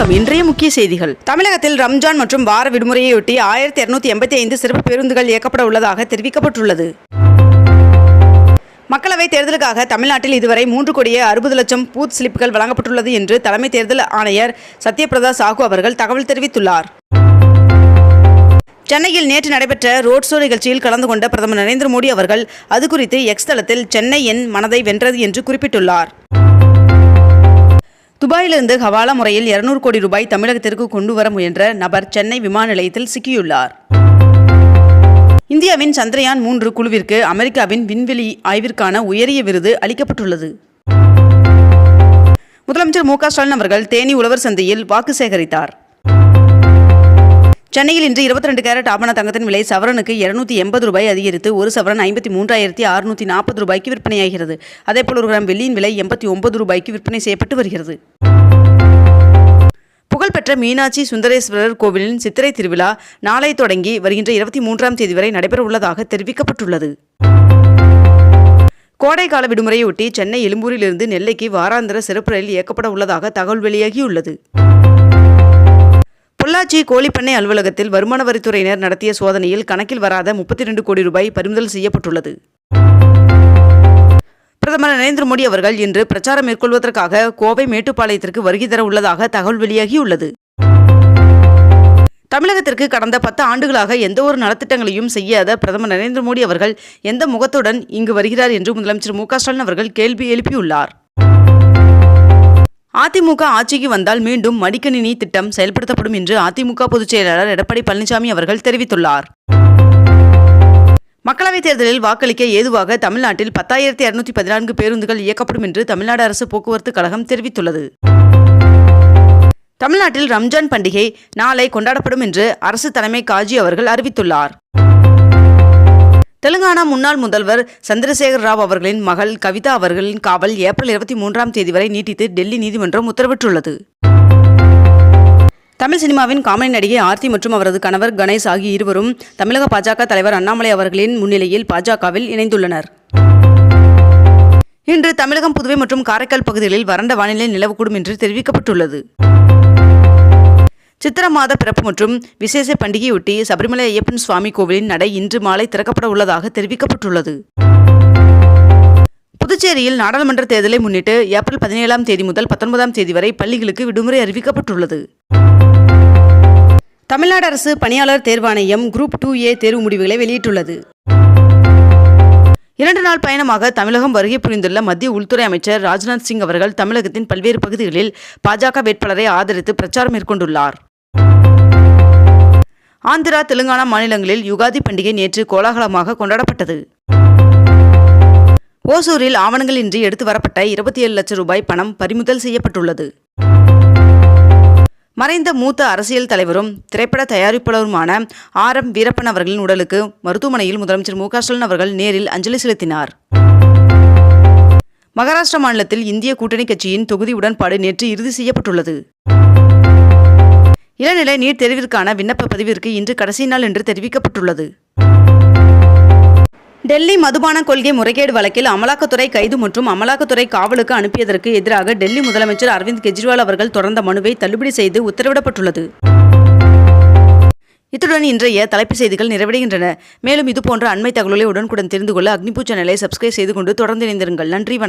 வணக்கம். இன்றைய முக்கிய செய்திகள். தமிழகத்தில் ரம்ஜான் மற்றும் வார விடுமுறையொட்டி ஆயிரத்தி இருநூத்தி எண்பத்தி ஐந்து சிறப்பு பேருந்துகள் இயக்கப்பட உள்ளதாக தெரிவிக்கப்பட்டுள்ளது. மக்களவைத் தேர்தலுக்காக தமிழ்நாட்டில் இதுவரை மூன்று கோடியே அறுபது லட்சம் பூத் ஸ்லிப்புகள் வழங்கப்பட்டுள்ளது என்று தலைமை தேர்தல் ஆணையர் சத்யபிரதா சாஹூ அவர்கள் தகவல் தெரிவித்துள்ளார். சென்னையில் நேற்று நடைபெற்ற ரோட் ஷோ நிகழ்ச்சியில் கலந்து கொண்ட பிரதமர் நரேந்திர மோடி அவர்கள் அது குறித்து எக்ஸ் தளத்தில் சென்னை என் மனதை வென்றது என்று குறிப்பிட்டுள்ளார். துபாயிலிருந்து ஹவாலா முறையில் 200 கோடி ரூபாய் தமிழகத்திற்கு கொண்டு வர முயன்ற நபர் சென்னை விமான நிலையத்தில் சிக்கியுள்ளார். இந்தியாவின் சந்திரயான் மூன்று குழுவிற்கு அமெரிக்காவின் விண்வெளி ஆய்விற்கான உயரிய விருது அளிக்கப்பட்டுள்ளது. முதலமைச்சர் மு க ஸ்டாலின் அவர்கள் தேனி உழவர் சந்தையில் வாக்கு சேகரித்தார். சென்னையில் இன்று 22 கேரட் ஆபண தங்கத்தின் விலை சவரனுக்கு 280 எண்பது ரூபாய் அதிகரித்து ஒரு சவரன் ஐம்பத்தி மூன்றாயிரத்தி அறுநூத்தி நாற்பது ரூபாய்க்கு விற்பனையாகிறது. அதேபோல் ஒரு கிராம் வெள்ளியின் விலை எண்பத்தி ஒன்பது ரூபாய்க்கு விற்பனை செய்யப்பட்டு வருகிறது. புகழ்பெற்ற மீனாட்சி சுந்தரேஸ்வரர் கோவிலின் சித்திரை திருவிழா நாளை தொடங்கி வருகின்ற இருபத்தி மூன்றாம் தேதி வரை நடைபெற உள்ளதாக தெரிவிக்கப்பட்டுள்ளது கோடைக்கால விடுமுறையொட்டி சென்னை எழும்பூரிலிருந்து நெல்லைக்கு வாராந்திர சிறப்பு ரயில் இயக்கப்பட உள்ளதாக தகவல் வெளியாகியுள்ளது. பொள்ளாச்சி கோழிப்பண்ணை அலுவலகத்தில் வருமான வரித்துறையினர் நடத்திய சோதனையில் கணக்கில் வராத முப்பத்தி ரெண்டு கோடி ரூபாய் பறிமுதல் செய்யப்பட்டுள்ளது. பிரதமர் நரேந்திர மோடி அவர்கள் இன்று பிரச்சாரம் மேற்கொள்வதற்காக கோவை மேட்டுப்பாளையத்திற்கு வருகை தர உள்ளதாக தகவல் வெளியாகியுள்ளது. தமிழகத்திற்கு கடந்த பத்து ஆண்டுகளாக எந்த ஒரு நலத்திட்டங்களையும் செய்யாத பிரதமர் நரேந்திர மோடி அவர்கள் எந்த முகத்துடன் இங்கு வருகிறார் என்று முதலமைச்சர் மு க ஸ்டாலின் அவர்கள் கேள்வி எழுப்பியுள்ளார். அதிமுக ஆட்சிக்கு வந்தால் மீண்டும் மடிக்கணினி திட்டம் செயல்படுத்தப்படும் என்று அதிமுக பொதுச் செயலாளர் எடப்பாடி பழனிசாமி அவர்கள் தெரிவித்துள்ளார். மக்களவைத் தேர்தலில் வாக்களிக்க ஏதுவாக தமிழ்நாட்டில் பத்தாயிரத்தி இருநூத்தி பதினான்கு பேருந்துகள் இயக்கப்படும் என்று தமிழ்நாடு அரசு போக்குவரத்து கழகம் தெரிவித்துள்ளது. தமிழ்நாட்டில் ரம்ஜான் பண்டிகை நாளை கொண்டாடப்படும் என்று அரசு தலைமை காஜி அவர்கள் அறிவித்துள்ளார். தெலுங்கானா முன்னாள் முதல்வர் சந்திரசேகர் ராவ் அவர்களின் மகள் கவிதா அவர்களின் காவல் ஏப்ரல் இருபத்தி மூன்றாம் தேதி வரை நீட்டித்து டெல்லி நீதிமன்றம் உத்தரவிட்டுள்ளது. தமிழ் சினிமாவின் காமெடி நடிகை ஆர்த்தி மற்றும் அவரது கணவர் கணேஷ் ஆகிய இருவரும் தமிழக பாஜக தலைவர் அண்ணாமலை அவர்களின் முன்னிலையில் பாஜகவில் இணைந்துள்ளனர். இன்று தமிழகம் புதுவை மற்றும் காரைக்கால் பகுதிகளில் வறண்ட வானிலை நிலவக்கூடும் என்று தெரிவிக்கப்பட்டுள்ளது. சித்திர மாத பிறப்பு மற்றும் விசேஷ பண்டிகையொட்டி சபரிமலை ஐயப்பன் சுவாமி கோவிலின் நடை இன்று மாலை திறக்கப்பட உள்ளதாக தெரிவிக்கப்பட்டுள்ளது. புதுச்சேரியில் நாடாளுமன்ற தேர்தலை முன்னிட்டு ஏப்ரல் பதினேழாம் தேதி முதல் பத்தொன்பதாம் தேதி வரை பள்ளிகளுக்கு விடுமுறை அறிவிக்கப்பட்டுள்ளது. தமிழ்நாடு அரசு பணியாளர் தேர்வாணையம் குரூப் டூ ஏ தேர்வு முடிவுகளை வெளியிட்டுள்ளது. இரண்டு நாள் பயணமாக தமிழகம் வருகை புரிந்துள்ள மத்திய உள்துறை அமைச்சர் ராஜ்நாத் சிங் அவர்கள் தமிழகத்தின் பல்வேறு பகுதிகளில் பாஜக வேட்பாளரை ஆதரித்து பிரச்சாரம் மேற்கொண்டுள்ளார். ஆந்திரா தெலுங்கானா மாநிலங்களில் யுகாதி பண்டிகை நேற்று கோலாகலமாக கொண்டாடப்பட்டது. ஓசூரில் ஆவணங்களின்றி எடுத்து வரப்பட்ட இருபத்தி ஏழு லட்சம் ரூபாய் பணம் பறிமுதல் செய்யப்பட்டுள்ளது. மறைந்த மூத்த அரசியல் தலைவரும் திரைப்பட தயாரிப்பாளருமான ஆர் எம் வீரப்பன் அவர்களின் உடலுக்கு மருத்துவமனையில் முதலமைச்சர் மு ஸ்டாலின் அவர்கள் நேரில் அஞ்சலி செலுத்தினார். மகாராஷ்டிரா மாநிலத்தில் இந்திய கூட்டணி கட்சியின் தொகுதி உடன்பாடு நேற்று இறுதி செய்யப்பட்டுள்ளது. இளநிலை நீட் தெரிவிற்கான விண்ணப்ப பதிவிற்கு இன்று கடைசி நாள் என்று தெரிவிக்கப்பட்டுள்ளது. டெல்லி மதுபான கொள்கை முறைகேடு வழக்கில் அமலாக்கத்துறை கைது மற்றும் அமலாக்கத்துறை காவலுக்கு அனுப்பியதற்கு எதிராக டெல்லி முதலமைச்சர் அரவிந்த் கெஜ்ரிவால் அவர்கள் தொடர்ந்த மனுவை தள்ளுபடி செய்து உத்தரவிடப்பட்டுள்ளது. இத்துடன் இன்றைய தலைப்புச் செய்திகள் நிறைவடைகின்றன. மேலும் இதுபோன்ற அண்மை தகவலை உடனுக்குடன் தெரிந்து கொள்ள அக்னிபூ சேனலை சப்ஸ்கிரைப் செய்து கொண்டு தொடர்ந்து இணைந்திருங்கள். நன்றி வணக்கம்.